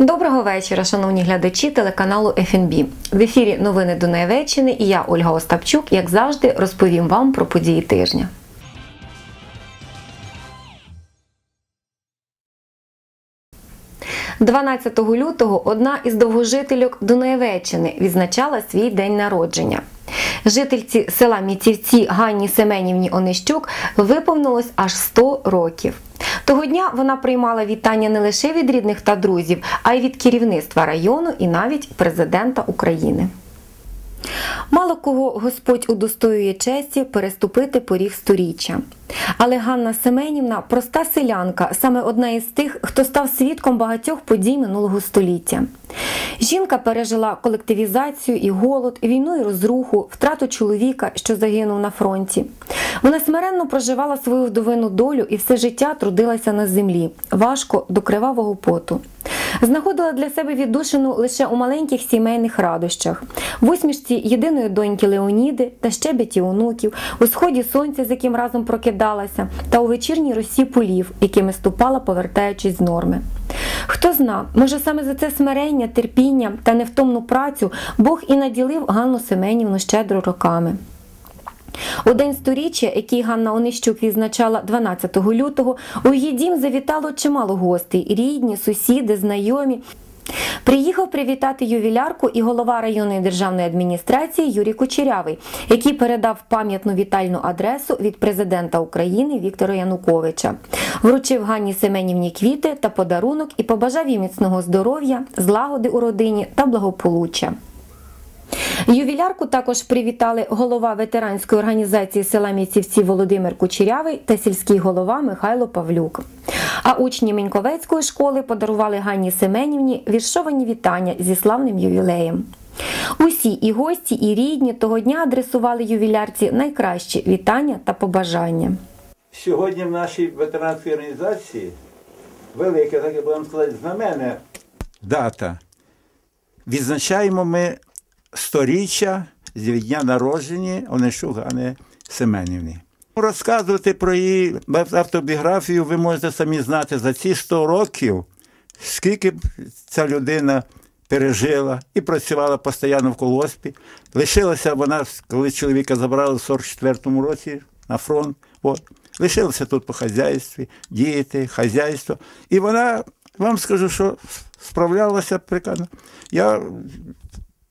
Доброго вечора, шановні глядачі телеканалу ФНБ. В ефірі новини Дунаєвеччини і я, Ольга Остапчук, як завжди, розповім вам про події тижня. «12 лютого одна із довгожительок Дунаєвеччини відзначала свій день народження. Жительці села Міцівці Ганні Семенівні Онищук виповнилось аж 100 років. Того дня вона приймала вітання не лише від рідних та друзів, а й від керівництва району і навіть президента України. Мало кого Господь удостоює честі переступити поріг сторіччя. Але Ганна Семенівна проста селянка, саме одна із тих, хто став свідком багатьох подій минулого століття. Жінка пережила колективізацію і голод, війну і розруху, втрату чоловіка, що загинув на фронті. Вона смиренно проживала свою вдовину долю і все життя трудилася на землі, важко до кривавого поту. Знаходила для себе віддушину лише у маленьких сімейних радощах, в усмішці єдиної доньки Леоніди та щебеті онуків, у сході сонця, з яким разом прокидалася, та у вечірній росі полів, якими ступала, повертаючись з норми. Хто зна, може саме за це смирення, терпіння та невтомну працю Бог і наділив Ганну Семенівну щедро роками. У день сторіччя, який Ганна Онищук відзначала 12 лютого, у її дім завітало чимало гостей рідні, сусіди, знайомі. Приїхав привітати ювілярку і голова районної державної адміністрації Юрій Кучерявий, який передав пам'ятну вітальну адресу від президента України Віктора Януковича, вручив Ганні Семенівні квіти та подарунок і побажав їй міцного здоров'я, злагоди у родині та благополуччя. Ювілярку також привітали голова ветеранської організації села Міцівці Володимир Кучерявий та сільський голова Михайло Павлюк. А учні Міньковецької школи подарували Ганні Семенівні віршовані вітання зі славним ювілеєм. Усі і гості, і рідні того дня адресували ювілярці найкращі вітання та побажання. Сьогодні в нашій ветеранській організації велика, так я будемо сказати, знаменна дата. Відзначаємо ми сторіччя з дня народження Онищук Ганни Семенівни. Розказувати про її автобіографію ви можете самі знати за ці 100 років, скільки ця людина пережила і працювала постійно в колгоспі. Лишилася вона, коли чоловіка забрали в 44-му році на фронт. От. Лишилася тут по хазяйстві, діти, хазяйство. І вона, вам скажу, що справлялася прекрасно. Я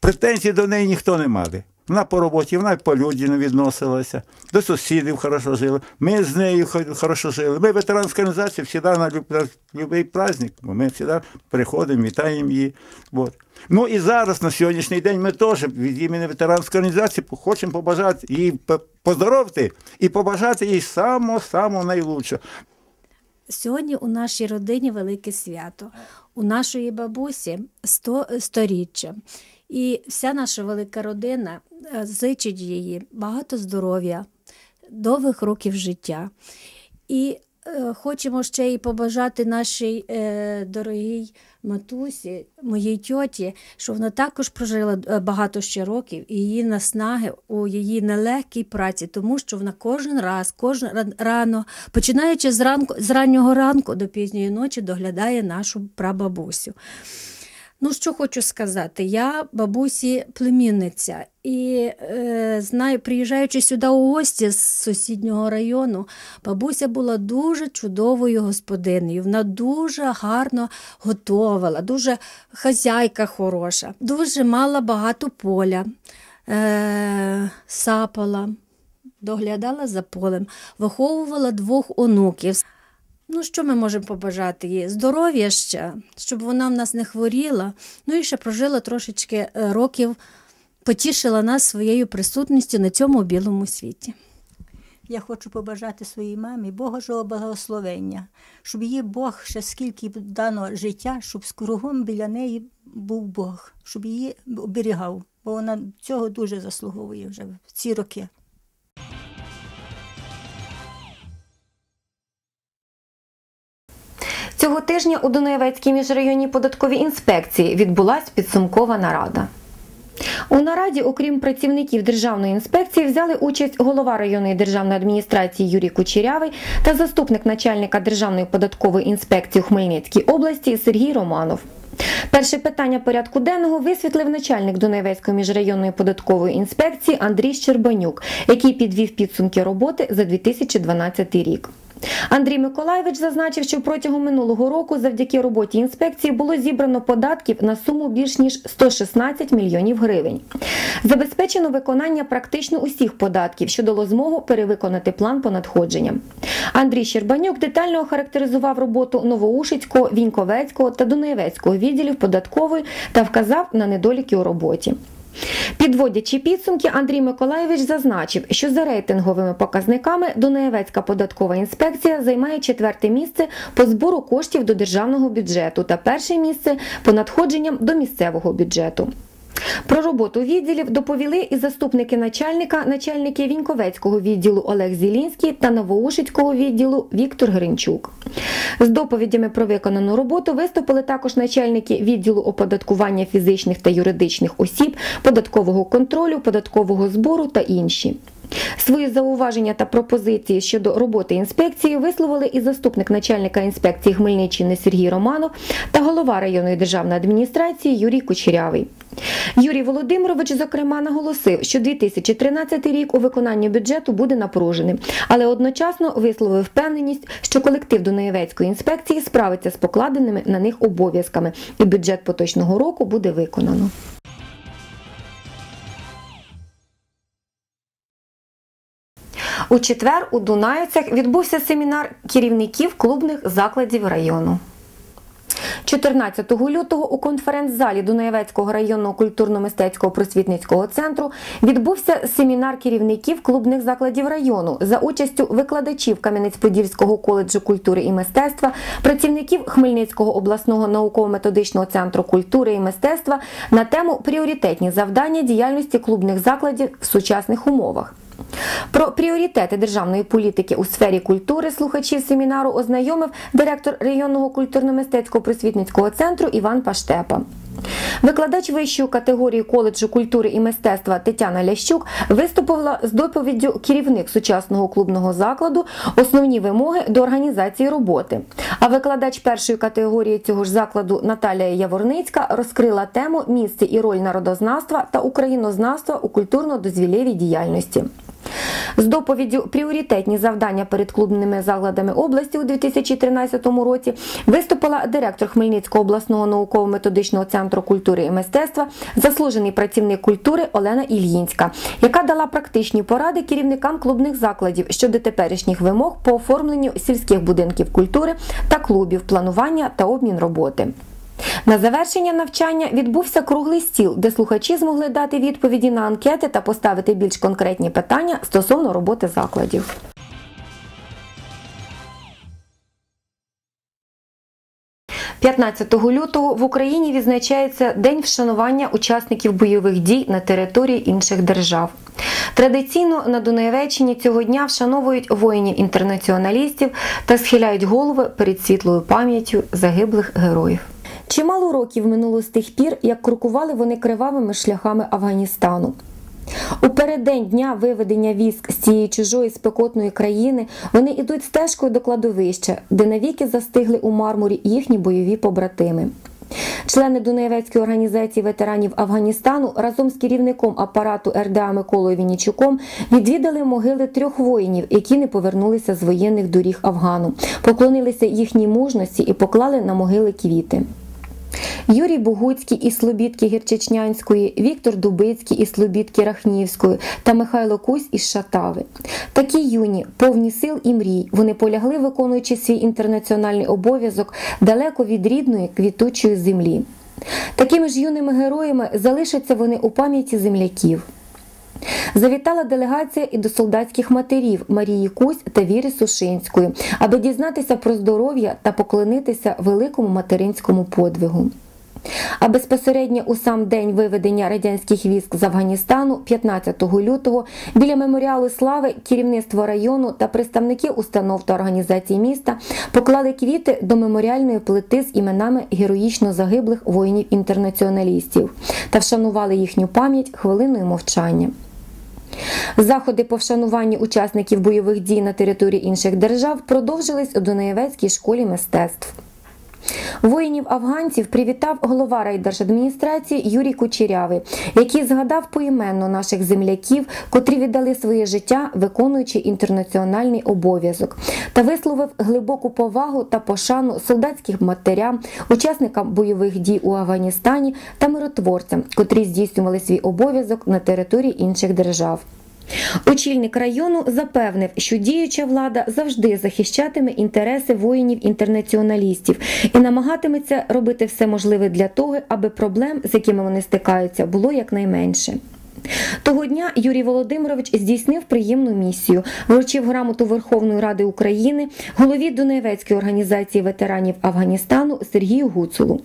Претензій до неї ніхто не має. Вона по роботі, вона по людям відносилася, до сусідів хорошо жили. Ми з нею хорошо жили. Ми ветеранська організація, завжди на будь-який праздник, ми завжди приходимо, вітаємо її. Вот. Ну і зараз, на сьогоднішній день, ми теж від імені ветеранської організації хочемо побажати їй поздоровити і побажати їй самого-самого найлучшого. Сьогодні у нашій родині велике свято. У нашої бабусі 100 сторіччя. І вся наша велика родина е, зичить її багато здоров'я, довгих років життя. І е, хочемо ще й побажати нашій е, дорогій матусі, моїй тьоті, що вона також прожила е, багато ще років і її наснаги у її нелегкій праці, тому що вона кожен раз, кожен рано, починаючи з ранку, з раннього ранку до пізньої ночі, доглядає нашу прабабусю. Ну, що хочу сказати, я бабусі племінниця, і е, знаю, приїжджаючи сюди у гості з сусіднього району, бабуся була дуже чудовою господинею. Вона дуже гарно готувала, дуже хазяйка хороша, дуже мала багато поля, е, сапала, доглядала за полем, виховувала двох онуків. Ну, що ми можемо побажати їй? Здоров'я ще, щоб вона в нас не хворіла, ну і ще прожила трошечки е, років, потішила нас своєю присутністю на цьому білому світі. Я хочу побажати своїй мамі Божого благословення, щоб її Бог ще скільки дано життя, щоб з кругом біля неї був Бог, щоб її оберігав, бо вона цього дуже заслуговує вже в ці роки. Цього тижня у Дунаєвецькій міжрайонній податковій інспекції відбулася підсумкова нарада. У нараді, окрім працівників державної інспекції, взяли участь голова районної державної адміністрації Юрій Кучерявий та заступник начальника Державної податкової інспекції у Хмельницькій області Сергій Романов. Перше питання порядку денного висвітлив начальник Дунаєвецької міжрайонної податкової інспекції Андрій Щербанюк, який підвів підсумки роботи за 2012 рік. Андрій Миколаєвич зазначив, що протягом минулого року завдяки роботі інспекції було зібрано податків на суму більш ніж 116 мільйонів гривень. Забезпечено виконання практично усіх податків, що дало змогу перевиконати план по надходженням. Андрій Щербанюк детально охарактеризував роботу Новоушицького, Віньковецького та Дунаєвецького відділів податкової та вказав на недоліки у роботі. Підводячи підсумки, Андрій Миколаєвич зазначив, що за рейтинговими показниками Дунаєвецька податкова інспекція займає четверте місце по збору коштів до державного бюджету та перше місце по надходженням до місцевого бюджету. Про роботу відділів доповіли і заступники начальника, начальники Віньковецького відділу Олег Зілінський та Новоушицького відділу Віктор Гринчук. З доповідями про виконану роботу виступили також начальники відділу оподаткування фізичних та юридичних осіб, податкового контролю, податкового збору та інші. Свої зауваження та пропозиції щодо роботи інспекції висловили і заступник начальника інспекції Хмельниччини Сергій Романов та голова районної державної адміністрації Юрій Кучерявий. Юрій Володимирович, зокрема, наголосив, що 2013 рік у виконанні бюджету буде напруженим, але одночасно висловив впевненість, що колектив Дунаєвецької інспекції справиться з покладеними на них обов'язками, і бюджет поточного року буде виконано. У четвер у Дунаївцях відбувся семінар керівників клубних закладів району. 14 лютого у конференц-залі Дунаєвецького районного культурно-мистецького просвітницького центру відбувся семінар керівників клубних закладів району за участю викладачів Кам'янець-Подільського коледжу культури і мистецтва, працівників Хмельницького обласного науково-методичного центру культури і мистецтва на тему пріоритетні завдання діяльності клубних закладів в сучасних умовах. Про пріоритети державної політики у сфері культури слухачів семінару ознайомив директор районного культурно-мистецького просвітницького центру Іван Паштепа. Викладач вищої категорії коледжу культури і мистецтва Тетяна Лящук виступила з доповіддю керівник сучасного клубного закладу основні вимоги до організації роботи. А викладач першої категорії цього ж закладу Наталія Яворницька розкрила тему місце і роль народознавства та українознавства у культурно-дозвілєвій діяльності. З доповіддю пріоритетні завдання перед клубними закладами області у 2013 році виступила директор Хмельницького обласного науково-методичного центру культури і мистецтва, заслужений працівник культури Олена Ільїнська, яка дала практичні поради керівникам клубних закладів щодо теперішніх вимог по оформленню сільських будинків культури та клубів, планування та обмін роботи. На завершення навчання відбувся круглий стіл, де слухачі змогли дати відповіді на анкети та поставити більш конкретні питання стосовно роботи закладів. – 15 лютого в Україні відзначається День вшанування учасників бойових дій на території інших держав. Традиційно на Дунаєвеччині цього дня вшановують воїнів-інтернаціоналістів та схиляють голови перед світлою пам'яттю загиблих героїв. Чимало років минуло з тих пір, як крокували вони кривавими шляхами Афганістану. У переддень дня виведення військ з цієї чужої спекотної країни вони йдуть стежкою до кладовища, де навіки застигли у мармурі їхні бойові побратими. Члени Дунаєвецької організації ветеранів Афганістану разом з керівником апарату РДА Миколою Вінічуком відвідали могили трьох воїнів, які не повернулися з воєнних доріг Афгану, поклонилися їхній мужності і поклали на могили квіти. Юрій Богуцький із Слобідки Гірчичнянської, Віктор Дубицький із Слобідки Рахнівської та Михайло Кузь із Шатави. Такі юні, повні сил і мрій, вони полягли, виконуючи свій інтернаціональний обов'язок далеко від рідної квітучої землі. Такими ж юними героями залишаться вони у пам'яті земляків. Завітала делегація і до солдатських матерів Марії Кусь та Віри Сушинської, аби дізнатися про здоров'я та поклонитися великому материнському подвигу. А безпосередньо у сам день виведення радянських військ з Афганістану, 15 лютого, біля меморіалу слави керівництво району та представники установ та організацій міста поклали квіти до меморіальної плити з іменами героїчно загиблих воїнів-інтернаціоналістів та вшанували їхню пам'ять хвилиною мовчання. Заходи по вшануванню учасників бойових дій на території інших держав продовжились у Дунаєвецькій школі мистецтв. Воїнів афганців привітав голова райдержадміністрації Юрій Кучерявий, який згадав поіменно наших земляків, котрі віддали своє життя, виконуючи інтернаціональний обов'язок, та висловив глибоку повагу та пошану солдатським матерям, учасникам бойових дій у Афганістані та миротворцям, котрі здійснювали свій обов'язок на території інших держав. Очільник району запевнив, що діюча влада завжди захищатиме інтереси воїнів-інтернаціоналістів і намагатиметься робити все можливе для того, аби проблем, з якими вони стикаються, було якнайменше. Того дня Юрій Володимирович здійснив приємну місію, вручив грамоту Верховної Ради України голові Донецької організації ветеранів Афганістану Сергію Гуцулу.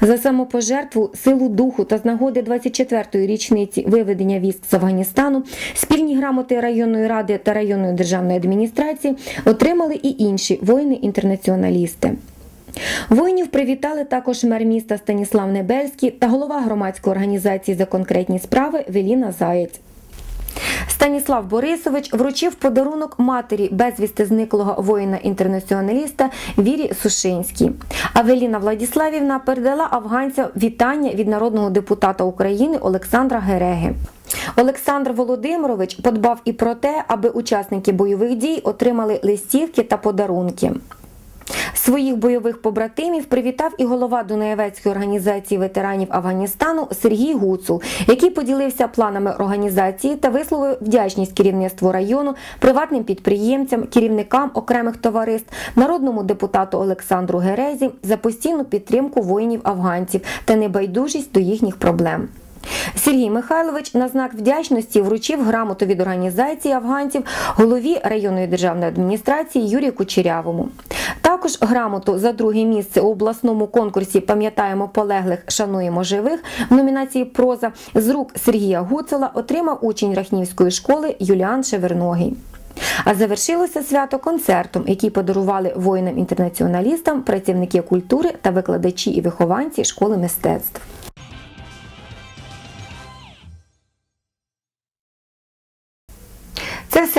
За самопожертву, силу духу та з нагоди 24-ї річниці виведення військ з Афганістану спільні грамоти районної ради та районної державної адміністрації отримали і інші воїни-інтернаціоналісти. Воїнів привітали також мер міста Станіслав Небельський та голова громадської організації за конкретні справи Веліна Заєць. Станіслав Борисович вручив подарунок матері безвісти зниклого воїна-інтернаціоналіста Вірі Сушинській. А Веліна Владіславівна передала афганцям вітання від народного депутата України Олександра Гереги. Олександр Володимирович подбав і про те, аби учасники бойових дій отримали листівки та подарунки. Своїх бойових побратимів привітав і голова Дунаєвецької організації ветеранів Афганістану Сергій Гуцул, який поділився планами організації та висловив вдячність керівництву району, приватним підприємцям, керівникам окремих товариств, народному депутату Олександру Герезі за постійну підтримку воїнів-афганців та небайдужість до їхніх проблем. Сергій Михайлович на знак вдячності вручив грамоту від організації афганців голові районної державної адміністрації Юрію Кучерявому. Також грамоту за друге місце у обласному конкурсі Пам'ятаємо полеглих, шануємо живих в номінації Проза з рук Сергія Гуцела отримав учень Рахнівської школи Юліан Шеверногий. А завершилося свято концертом, який подарували воїнам-інтернаціоналістам, працівники культури та викладачі і вихованці школи мистецтв.